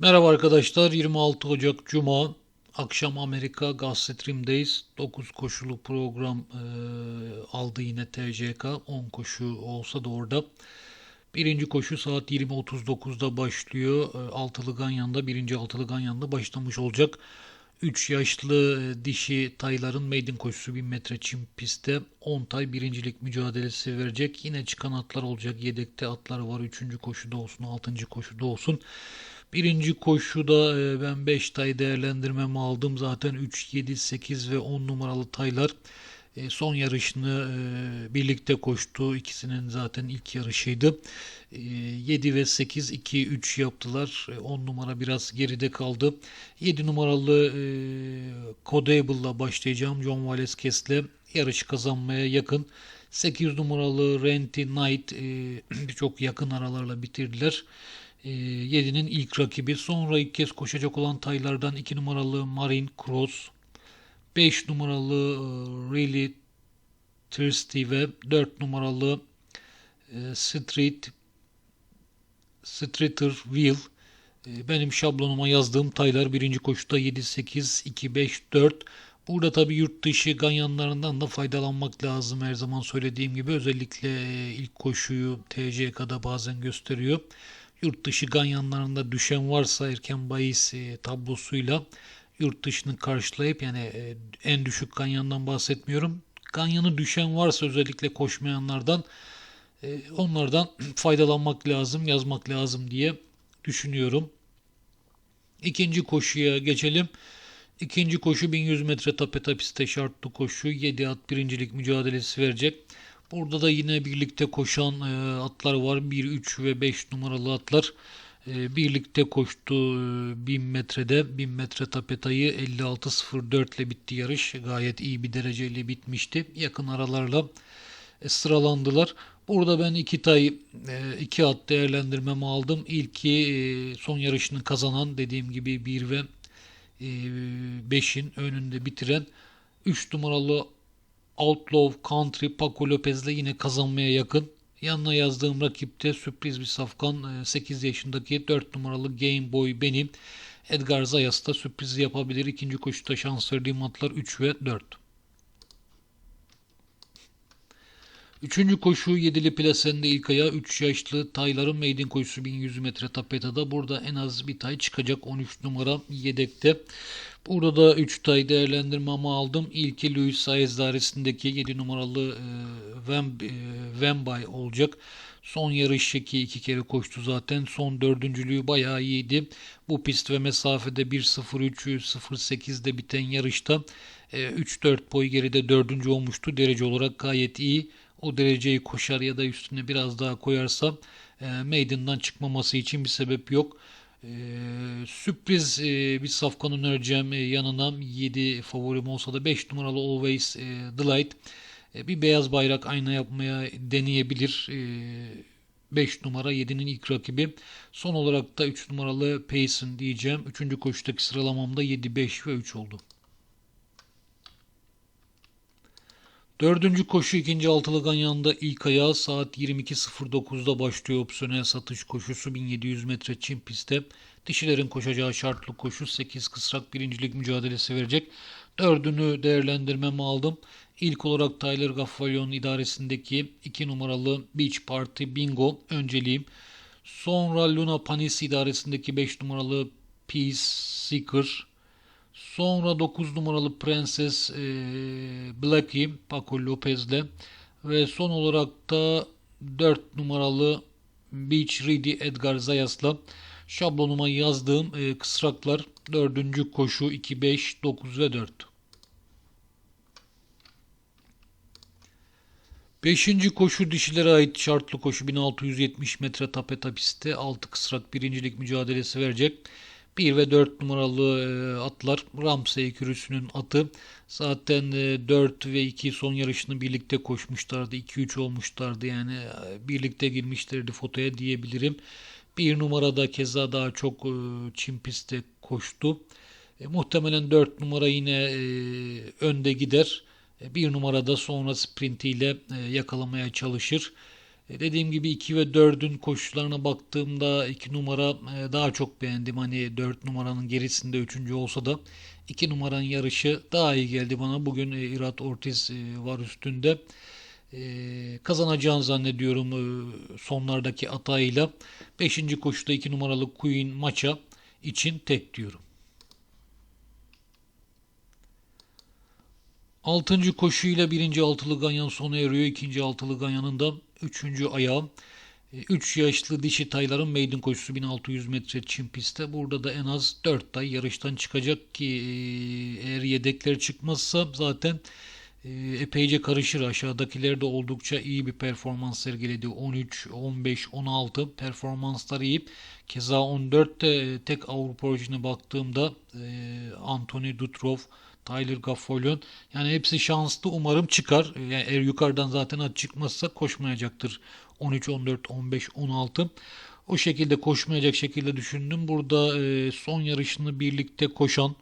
Merhaba arkadaşlar. 26 Ocak Cuma. Akşam Amerika Gaz Stream'deyiz. 9 koşulu program e, aldı yine TCK. 10 koşu olsa da orada. Birinci koşu saat 20.39'da başlıyor. E, altılı Ganyan'da, birinci altılı Ganyan'da başlamış olacak. 3 yaşlı dişi tayların maiden koşusu 1000 metre çim pistte 10 tay birincilik mücadelesi verecek. Yine çıkan atlar olacak. Yedekte atlar var. 3. koşuda olsun, 6. koşuda olsun. Birinci koşuda e, ben 5 tay değerlendirmemi aldım. Zaten 3, 7, 8 ve 10 numaralı taylar e, son yarışını e, birlikte koştu. İkisinin zaten ilk yarışıydı. 7 ve 8 2 3 yaptılar. 10 numara biraz geride kaldı. 7 numaralı Codable'la başlayacağım. John Valesquez'le yarışı kazanmaya yakın. 8 numaralı Renty Knight çok yakın aralarla bitirdiler. 7'nin ilk rakibi. Sonra ilk kez koşacak olan taylardan 2 numaralı Marine Cross, 5 numaralı Really Thirsty ve 4 numaralı Street Streeter Wheel benim şablonuma yazdığım taylar birinci koşuda 7, 8, 2, 5, 4. Burada tabi yurt dışı ganyanlarından da faydalanmak lazım her zaman söylediğim gibi. Özellikle ilk koşuyu TCK'da bazen gösteriyor yurt dışı ganyanlarında düşen varsa erken bahis e, tablosuyla yurt dışını karşılayıp yani e, en düşük ganyandan bahsetmiyorum. Ganyanı düşen varsa özellikle koşmayanlardan e, onlardan faydalanmak lazım, yazmak lazım diye düşünüyorum. İkinci koşuya geçelim. İkinci koşu 1100 metre tapeta piste şartlı koşu. 7 at birincilik mücadelesi verecek. Burada da yine birlikte koşan e, atlar var. 1, 3 ve 5 numaralı atlar e, birlikte koştu e, 1000 metrede. 1000 metre tapetayı 56.04 ile bitti yarış. Gayet iyi bir dereceyle bitmişti. Yakın aralarla e, sıralandılar. Burada ben iki tay, e, iki at değerlendirmemi aldım. İlki e, son yarışını kazanan dediğim gibi 1 ve 5'in önünde bitiren 3 numaralı Outlaw Country Paco Lopez'le yine kazanmaya yakın. Yanına yazdığım rakipte sürpriz bir safkan 8 e, yaşındaki 4 numaralı Game Boy benim. Edgar Zayas da sürpriz yapabilir. İkinci koşuda şans verdiğim atlar 3 ve 4. Üçüncü koşu yedili plasende ilk ayağı 3 yaşlı tayların maiden koşusu 1100 metre tapetada. Burada en az bir tay çıkacak 13 numara yedekte. Burada 3 tay değerlendirmemi aldım. İlki Louis Saez dairesindeki 7 numaralı e, Vemb, e, Vembay olacak. Son yarış ki iki kere koştu zaten. Son dördüncülüğü bayağı iyiydi. Bu pist ve mesafede 1.03-08'de biten yarışta e, 3-4 boy geride dördüncü olmuştu. Derece olarak gayet iyi. O dereceyi koşar ya da üstüne biraz daha koyarsa e, maiden'dan çıkmaması için bir sebep yok. Ee, sürpriz e, bir safkan önereceğim e, yanına 7 favorim olsa da 5 numaralı Always e, Delight e, bir beyaz bayrak ayna yapmaya deneyebilir. E, 5 numara 7'nin ilk rakibi. Son olarak da 3 numaralı Payson diyeceğim. 3. koşudaki sıralamamda 7, 5 ve 3 oldu. Dördüncü koşu ikinci altılı ganyanda ilk ayağı saat 22.09'da başlıyor opsiyonel satış koşusu 1700 metre çim pistte. Dişilerin koşacağı şartlı koşu 8 kısrak birincilik mücadelesi verecek. Dördünü değerlendirmemi aldım. İlk olarak Tyler Gaffalion idaresindeki 2 numaralı Beach Party Bingo önceliğim. Sonra Luna Panis idaresindeki 5 numaralı Peace Seeker Sonra 9 numaralı Prenses e, Blackie Paco Lopez'le ve son olarak da 4 numaralı Beach Ready Edgar Zayas'la şablonuma yazdığım e, kısraklar 4. koşu 2, 5, 9 ve 4. Beşinci koşu dişilere ait şartlı koşu 1670 metre tapeta pistte 6 kısrak birincilik mücadelesi verecek. 1 ve 4 numaralı e, atlar Ramsey kürüsünün atı. Zaten 4 e, ve 2 son yarışını birlikte koşmuşlardı. 2-3 olmuşlardı yani e, birlikte girmişlerdi fotoya diyebilirim. Bir numarada keza daha çok çim pistte koştu. E, muhtemelen 4 numara yine e, önde gider. E, bir numarada sonra sprintiyle e, yakalamaya çalışır. E, Dediğim gibi 2 ve 4'ün koşularına baktığımda 2 numara e, daha çok beğendim. Hani 4 numaranın gerisinde 3. olsa da 2 numaranın yarışı daha iyi geldi bana. Bugün e, Irat Ortiz var üstünde. Kazanacağını zannediyorum sonlardaki atağıyla. 5. koşuda 2 numaralı Queen maça için tek diyorum. Altıncı koşuyla birinci altılı ganyan sona eriyor. İkinci altılı ganyanın da üçüncü ayağı. 3 yaşlı dişi tayların maiden koşusu 1600 metre çim pistte. Burada da en az 4 tay yarıştan çıkacak ki e, eğer yedekler çıkmazsa zaten e, epeyce karışır. Aşağıdakiler de oldukça iyi bir performans sergiledi. 13, 15, 16 performansları iyi. Keza 14 de e, tek Avrupa orijine baktığımda Anthony Dutrov, Tyler Gaffolon yani hepsi şanslı umarım çıkar. Yani eğer yukarıdan zaten at çıkmazsa koşmayacaktır. 13, 14, 15, 16 o şekilde koşmayacak şekilde düşündüm. Burada e, son yarışını birlikte koşan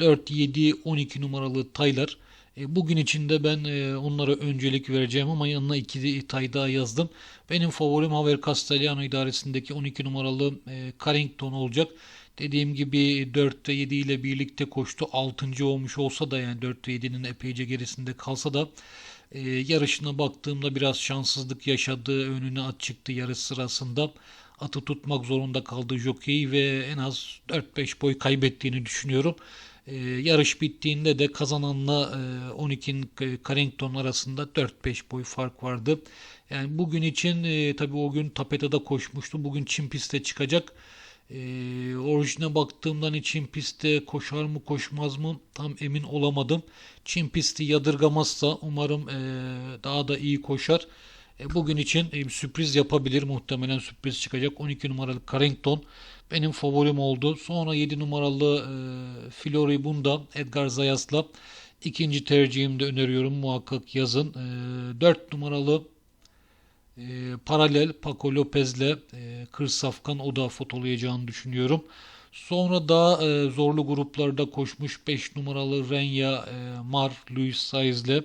4, 7, 12 numaralı taylar. E, bugün içinde ben e, onlara öncelik vereceğim ama yanına 2 tay daha yazdım. Benim favorim Haver Castellano idaresindeki 12 numaralı e, Carrington olacak. Dediğim gibi 4 ve 7 ile birlikte koştu. 6. olmuş olsa da yani 4 ve 7'nin epeyce gerisinde kalsa da e, yarışına baktığımda biraz şanssızlık yaşadığı önüne at çıktı yarış sırasında. Atı tutmak zorunda kaldı jockey ve en az 4-5 boy kaybettiğini düşünüyorum. E, yarış bittiğinde de kazananla e, 12'nin Carrington arasında 4-5 boy fark vardı. Yani bugün için e, tabii o gün Tapeta'da koşmuştu. Bugün Çin pistte çıkacak. E, orijine baktığımdan için pistte koşar mı koşmaz mı tam emin olamadım. Çin pisti yadırgamazsa umarım e, daha da iyi koşar. E, bugün için e, sürpriz yapabilir. Muhtemelen sürpriz çıkacak. 12 numaralı Carrington benim favorim oldu. Sonra 7 numaralı e, Filori Bunda Edgar Zayas'la ikinci tercihimde öneriyorum. Muhakkak yazın. E, 4 numaralı e, paralel Paco Lopez'le e, Kır Safkan o da fotolayacağını düşünüyorum. Sonra daha e, zorlu gruplarda koşmuş 5 numaralı Renya e, Mar Luis Saiz'le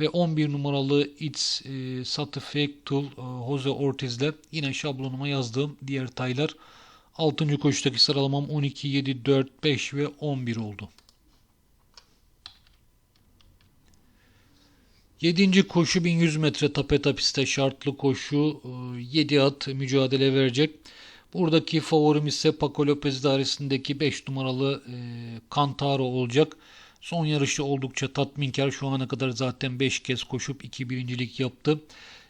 ve 11 numaralı It's e, Satisfactul e, Jose Ortiz'le yine şablonuma yazdığım diğer taylar 6. koşudaki sıralamam 12, 7, 4, 5 ve 11 oldu. 7. koşu 1100 metre tapeta piste şartlı koşu 7 e, at mücadele verecek. Buradaki favorim ise Paco Lopez dairesindeki 5 numaralı e, Cantaro olacak. Son yarışı oldukça tatminkar. Şu ana kadar zaten 5 kez koşup 2 birincilik yaptı.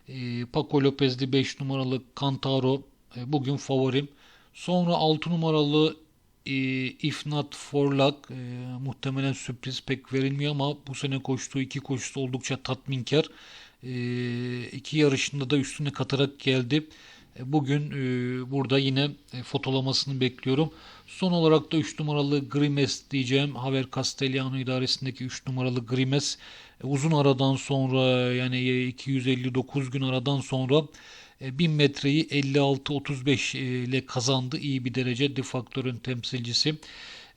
E, Paco Lopez'li 5 numaralı Cantaro e, bugün favorim. Sonra 6 numaralı If Not For Luck e, muhtemelen sürpriz pek verilmiyor ama bu sene koştuğu iki koşusu oldukça tatminkar. E, iki yarışında da üstüne katarak geldi. E, bugün e, burada yine e, fotolamasını bekliyorum. Son olarak da 3 numaralı Grimes diyeceğim. Haver Castellano idaresindeki 3 numaralı Grimes uzun aradan sonra yani 259 gün aradan sonra 1000 metreyi 56-35 ile kazandı. İyi bir derece. De faktörün temsilcisi.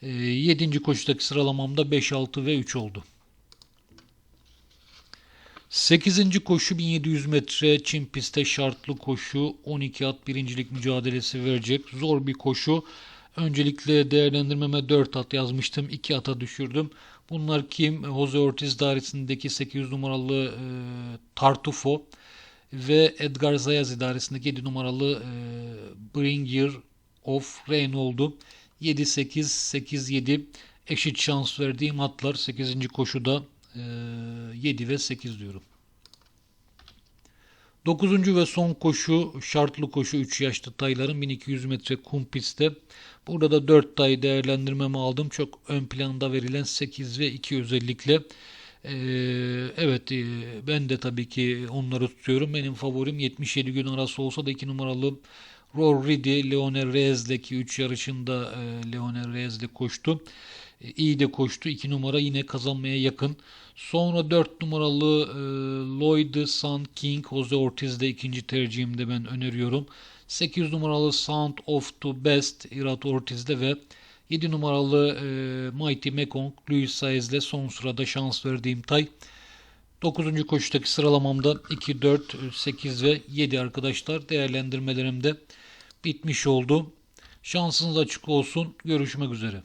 7. koşudaki sıralamamda 5, 6 ve 3 oldu. 8. koşu 1700 metre Çin pistte şartlı koşu 12 at birincilik mücadelesi verecek. Zor bir koşu. Öncelikle değerlendirmeme 4 at yazmıştım. 2 ata düşürdüm. Bunlar kim? Jose Ortiz dairesindeki 800 numaralı e, Tartufo ve Edgar Zayas idaresindeki 7 numaralı e, Bringer of Rain oldu. 7-8-8-7 eşit şans verdiğim atlar 8. koşuda 7 ve 8 diyorum. 9. ve son koşu şartlı koşu 3 yaşlı tayların 1200 metre kum pistte. Burada da 4 tay değerlendirmemi aldım. Çok ön planda verilen 8 ve 2 özellikle. Ee, evet e, ben de tabii ki onları tutuyorum. Benim favorim 77 gün arası olsa da 2 numaralı Rory Leonel Reyes'le ki 3 yarışında e, Leonel Reyes'le koştu. E, iyi de koştu. 2 numara yine kazanmaya yakın. Sonra 4 numaralı e, Lloyd Sun King Jose Ortiz'de ikinci tercihimde ben öneriyorum. 8 numaralı Sound of the Best Irat Ortiz'de ve 7 numaralı e, Mighty Mekong Louis Saez'le son sırada şans verdiğim tay. 9. koşudaki sıralamamda 2, 4, 8 ve 7 arkadaşlar değerlendirmelerim de bitmiş oldu. Şansınız açık olsun. Görüşmek üzere.